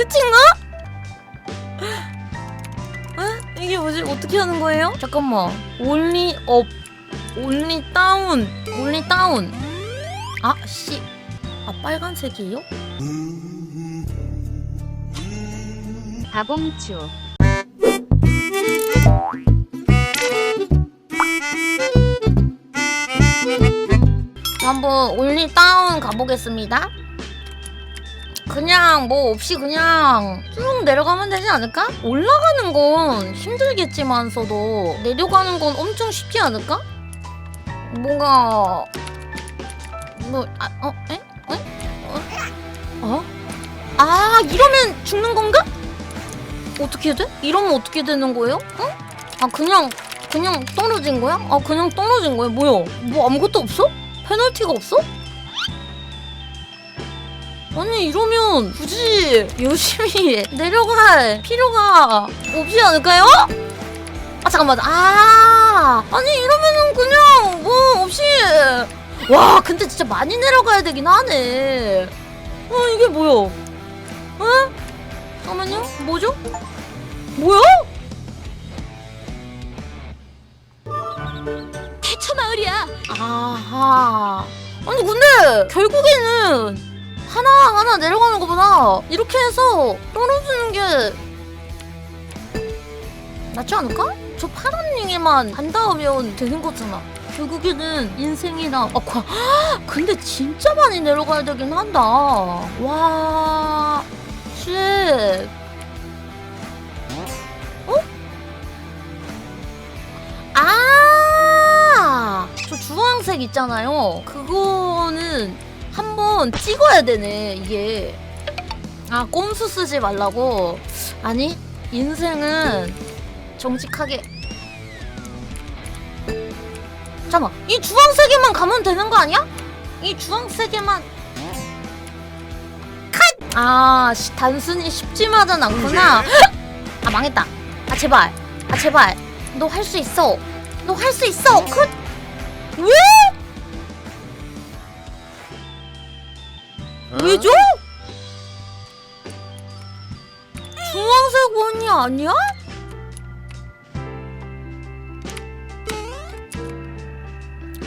끝인가? 에? 이게 뭐지? 어떻게 하는 거예요? 잠깐만. 올리 업, 올리 다운, 올리 다운. 아, 씨. 아, 빨간색이에요? 다봉추 한번 올리 다운 가보겠습니다. 그냥 뭐 없이 그냥 쭉 내려가면 되지 않을까? 올라가는 건 힘들겠지만서도 내려가는 건 엄청 쉽지 않을까? 뭔가 뭐 아, 어? 에? 에? 어? 어? 아 이러면 죽는 건가? 어떻게 돼? 이러면 어떻게 되는 거예요? 어? 아 그냥 그냥 떨어진 거야? 아 그냥 떨어진 거야? 뭐야? 뭐 아무것도 없어? 페널티가 없어? 아니 이러면 굳이 열심히 내려갈 필요가 없지 않을까요? 아 잠깐만 아 아니 이러면은 그냥 뭐 없이 와 근데 진짜 많이 내려가야 되긴 하네 어 이게 뭐야 어? 잠깐만요 뭐죠? 뭐야? 대처 마을이야 아하. 아니 근데 결국에는 하나 하나 내려가는 것보다 이렇게 해서 떨어지는 게 낫지 않을까? 저 파란 링에만 간 닿으면 되는 거잖아. 결국에는 인생이랑 아 과- 근데 진짜 많이 내려가야 되긴 한다. 와, 쉣. 어? 아, 저 주황색 있잖아요. 그거는 한번 찍어야 되네, 이게. 아, 꼼수 쓰지 말라고. 아니, 인생은 정직하게. 잠깐만, 이 주황색에만 가면 되는 거 아니야? 이 주황색에만. 컷! 아, 시- 단순히 쉽지만은 않구나. 아, 망했다. 아, 제발. 아, 제발. 너 할 수 있어. 너 할 수 있어. 그 왜죠? 주황색 원이 아니야?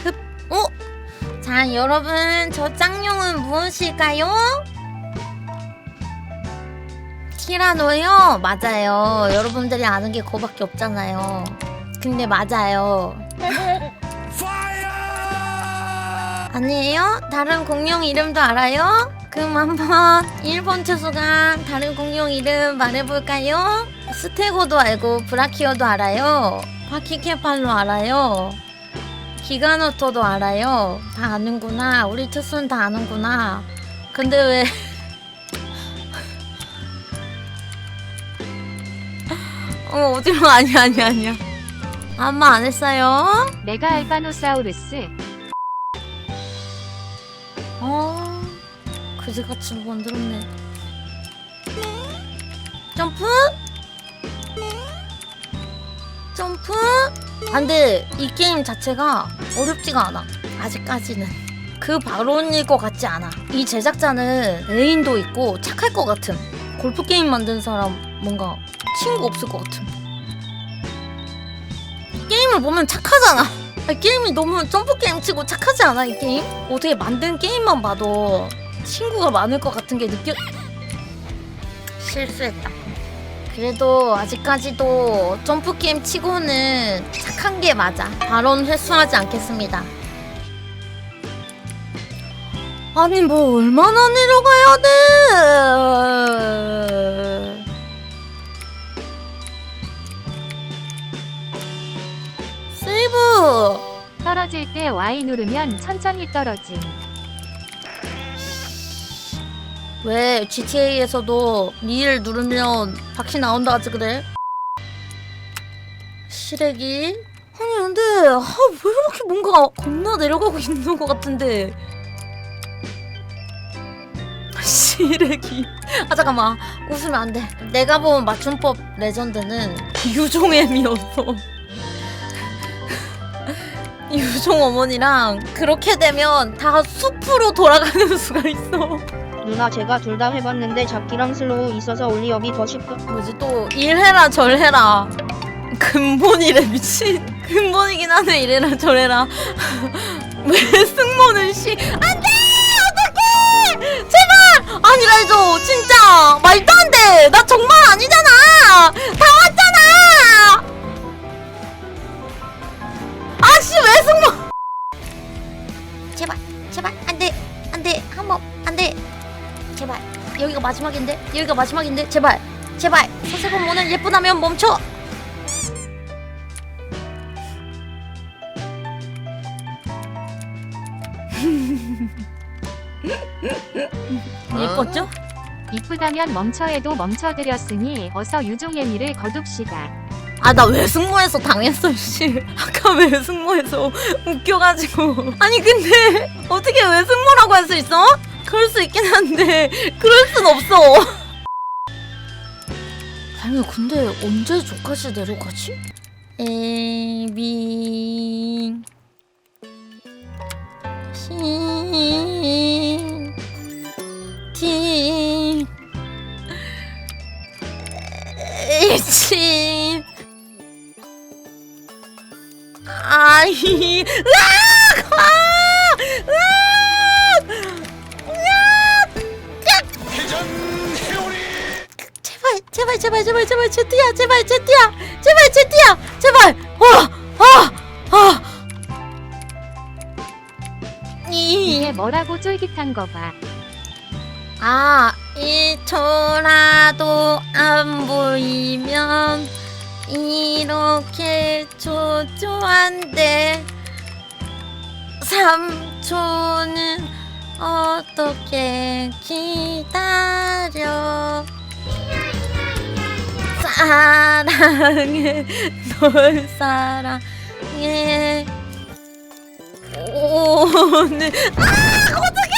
흡. 어? 자, 여러분, 저 짱용은 무엇일까요? 티라노요? 맞아요. 여러분들이 아는 게 그거밖에 없잖아요. 근데 맞아요. 아니에요? 다른 공룡 이름도 알아요? 그럼 한번 1번 투수가 다른 공룡 이름 말해볼까요? 스테고도 알고 브라키오도 알아요. 파키케팔로 알아요. 기가노토도 알아요. 다 아는구나. 우리 투수는 다 아는구나. 근데 왜 어, 오지마 아니야 아니야 아니야. 말안 했어요. 내가 알바노사우루스 그지같이 만들었네. 점프? 점프? 안 돼. 이 게임 자체가 어렵지가 않아. 아직까지는. 그 바론일 것 같지 않아. 이 제작자는 애인도 있고 착할 것 같음. 골프 게임 만든 사람 뭔가 친구 없을 것. 이 게임을 보면 착하잖아. 아, 게임이 너무 점프 게임 치고 착하지 않아 이 게임? 어떻게 만든 게임만 봐도 친구가 많을 것 같은 게 느껴 실수했다. 그래도 아직까지도 점프 게임 치고는 착한 게 맞아. 발언 회수하지 않겠습니다. 아니 뭐 얼마나 내려가야 돼? 세이브! 떨어질 때 Y 누르면 천천히 떨어짐 왜 GTA에서도 니를 누르면 바퀴 나온다 하지 그래? 시래기? 아니 근데 아, 왜 이렇게 뭔가 겁나 내려가고 있는 것 같은데? 시래기. 아 잠깐만. 웃으면 안돼. 내가 본 맞춤법 레전드는 유종엠이었어 유종 어머니랑 그렇게 되면 다 숲으로 돌아가는 수가 있어 누나 제가 둘 다 해봤는데 잡기랑 슬로우 있어서 올리업이 더 쉽고. 뭐지? 또 일해라 절해라. 근본이래 미친. 근본이긴 하네 이래라 저래라. 왜 승모는 씨? 안돼 마지막인데? 여기가 마지막인데? 제발. 제발. 서세범 오늘 예쁘다면 멈춰! 예뻤죠? 이쁘다면 멈춰해도 멈춰드렸으니 어서 유종애미를 거둡시다. 아 나 왜 승모해서 당했어 씨. 아까 왜 승모해서 웃겨가지고. 아니 근데 어떻게 왜 승모라고 할 수 있어? 그럴 수 있긴 한데 그럴 순 없어 아니 근데 언제 조카시 내려가지? C D H 아이 으악! 아! 으악! 제발 제발 제발 제발 제트야 제발 제트야 제발 제트야 제발. 와아아 이 이게 뭐라고 쫄깃한 거 봐. 아, 1초라도 안 보이면 이렇게 초조한데 3초는 어떻게 기다려 사랑해 널 사랑해 오늘 아 어떡해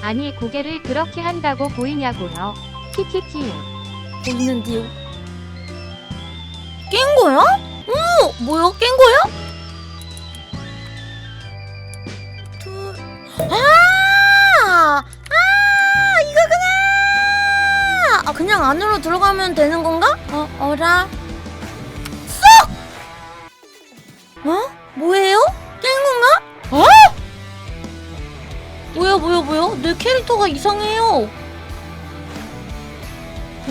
아니 고개를 그렇게 한다고 보이냐고요. 키키키. 보이는데요. 깬 거야? 오, 뭐야? 깬 거야? 그냥 안으로 들어가면 되는 건가? 어, 어라, 쏙. 어? 뭐예요? 깬 건가? 어? 뭐야, 뭐야, 뭐야? 내 캐릭터가 이상해요.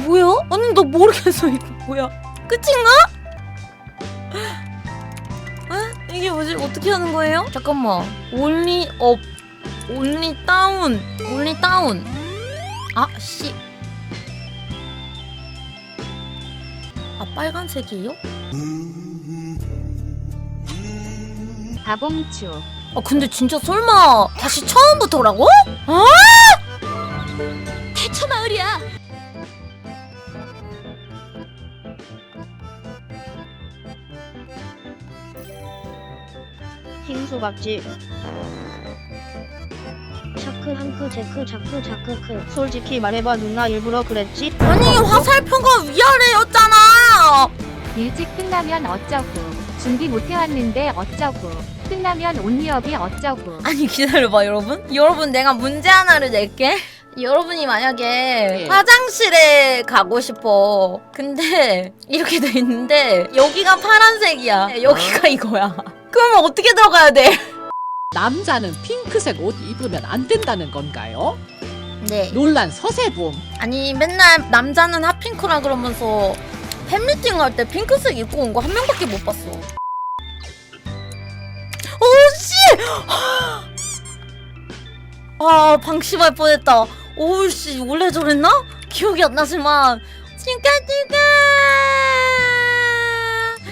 뭐야? 아니 나 모르겠어 이거 뭐야 끝인가? 에? 이게 뭐지? 어떻게 하는 거예요? 잠깐만 올리 업 올리 다운 올리 다운 아 씨 빨간색이에요? 바봉추. 아 근데 진짜 설마 다시 처음부터라고? 아? 태초 마을이야. 흰수박지 샤크 한크 제크 자크 자크 크 솔직히 말해봐 누나 일부러 그랬지? 아니 화살표가 위아래였잖아 일찍 끝나면 어쩌고. 준비 못 해왔는데 어쩌고. 끝나면 온리업이 어쩌고. 아니 기다려봐 여러분 여러분 내가 문제 하나를 낼게 여러분이 만약에 화장실에 가고 싶어 근데 이렇게 돼 있는데 여기가 파란색이야 여기가 이거야 그러면 어떻게 들어가야 돼? 남자는 핑크색 옷 입으면 안 된다는 건가요? 네 논란 서세봄. 아니 맨날 남자는 핫핑크라 그러면서 팬미팅 할 때 핑크색 입고 온 거 한 명밖에 못 봤어. 오씨! 아 방심할 뻔했다. 오씨 원래 저랬나? 기억이 안 나지만. 찌까찌까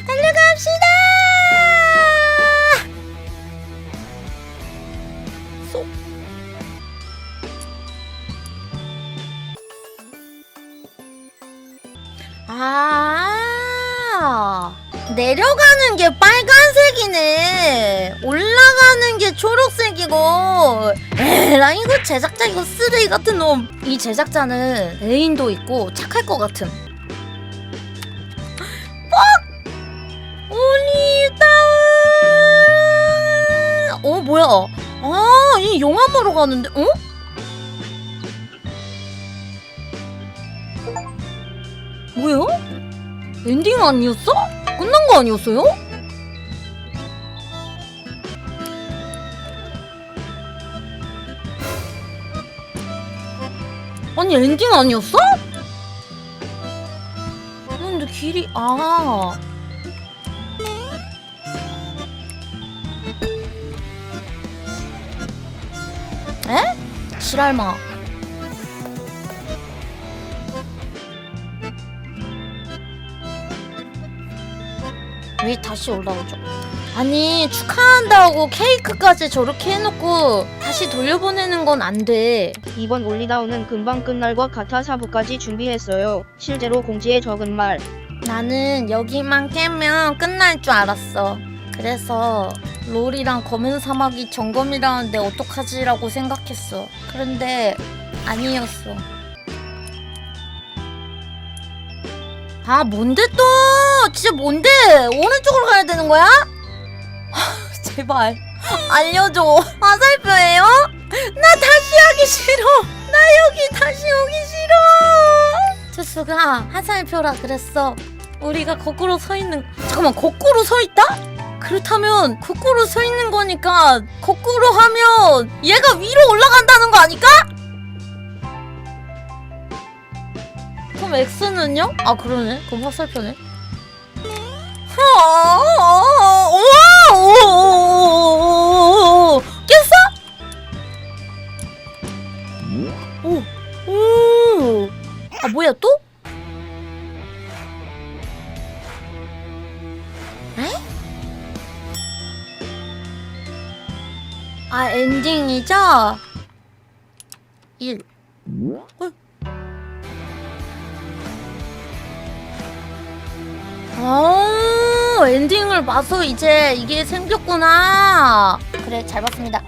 달려갑시다 아 내려가는 게 빨간색이네. 올라가는 게 초록색이고. 에라 이거 제작자 이거 쓰레기 같은 놈 이 제작자는 애인도 있고 착할 것 같음. 뻑 우리 다운! 뭐야? 아, 이 영화 보러 가는데, 어? 뭐야? 엔딩 아니었어? 끝난 거 아니었어요? 아니 엔딩 아니었어? 근데 길이 아 에? 지랄마 왜 다시 올라오죠? 아니 축하한다고 케이크까지 저렇게 해놓고 다시 돌려보내는 건 안 돼. 이번 올리다운은 금방 끝날 것 같아 사부까지 준비했어요. 실제로 공지에 적은 말. 나는 여기만 깨면 끝날 줄 알았어. 그래서 롤이랑 검은 사막이 점검이라는데 어떡하지라고 생각했어. 그런데 아니었어. 아 뭔데 또? 진짜 뭔데? 오른쪽으로 가야 되는 거야? 하, 제발 알려줘. 화살표예요? 나 다시 하기 싫어. 나 여기 다시 오기 싫어. 투수가 화살표라 그랬어. 우리가 거꾸로 서 있는 잠깐만 거꾸로 서 있다? 그렇다면 거꾸로 서 있는 거니까 거꾸로 하면 얘가 위로 올라간다는 거 아닐까? 그럼 X는요? 아 그러네. 그럼 화살표네. 깼어? 아 뭐야 또? 에? 아 엔딩이죠? 1 어? 어 엔딩을 봐서 이제 이게 생겼구나. 그래 잘 봤습니다